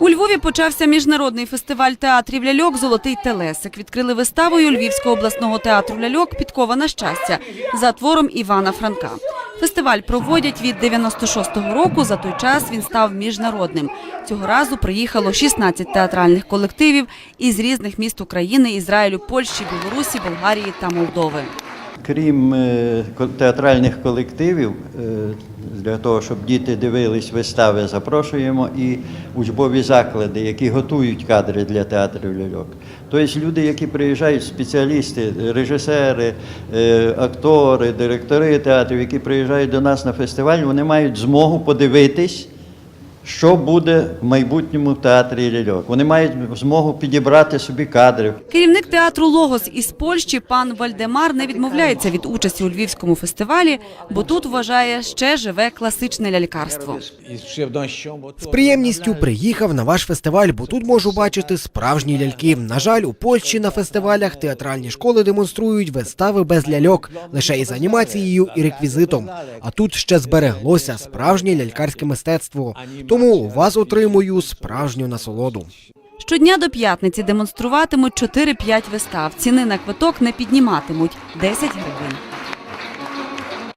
У Львові почався міжнародний фестиваль театрів ляльок Золотий телесик. Відкрили виставою Львівського обласного театру ляльок Підковане щастя за твором Івана Франка. Фестиваль проводять від 96-го року. За той час він став міжнародним. Цього разу приїхало 16 театральних колективів із різних міст України, Ізраїлю, Польщі, Білорусі, Болгарії та Молдови. Крім е, театральних колективів, е, для того, щоб діти дивились вистави, запрошуємо і учбові заклади, які готують кадри для театрів ляльок. Тобто люди, які приїжджають, спеціалісти, режисери, е, актори, директори театрів, які приїжджають до нас на фестиваль, вони мають змогу подивитись. Що буде в майбутньому театрі ляльок? Вони мають змогу підібрати собі кадри, Керівник театру Логос із Польщі пан Вальдемар не відмовляється від участі у львівському фестивалі, бо тут вважає ще живе класичне лялькарство. З приємністю приїхав на ваш фестиваль, бо тут можу бачити справжні ляльки. На жаль, у Польщі на фестивалях театральні школи демонструють вистави без ляльок, лише із анімацією і реквізитом. А тут ще збереглося справжнє лялькарське мистецтво. Тому у вас отримую справжню насолоду. Щодня до п'ятниці демонструватимуть 4-5 вистав. Ціни на квиток не підніматимуть 10 гривень.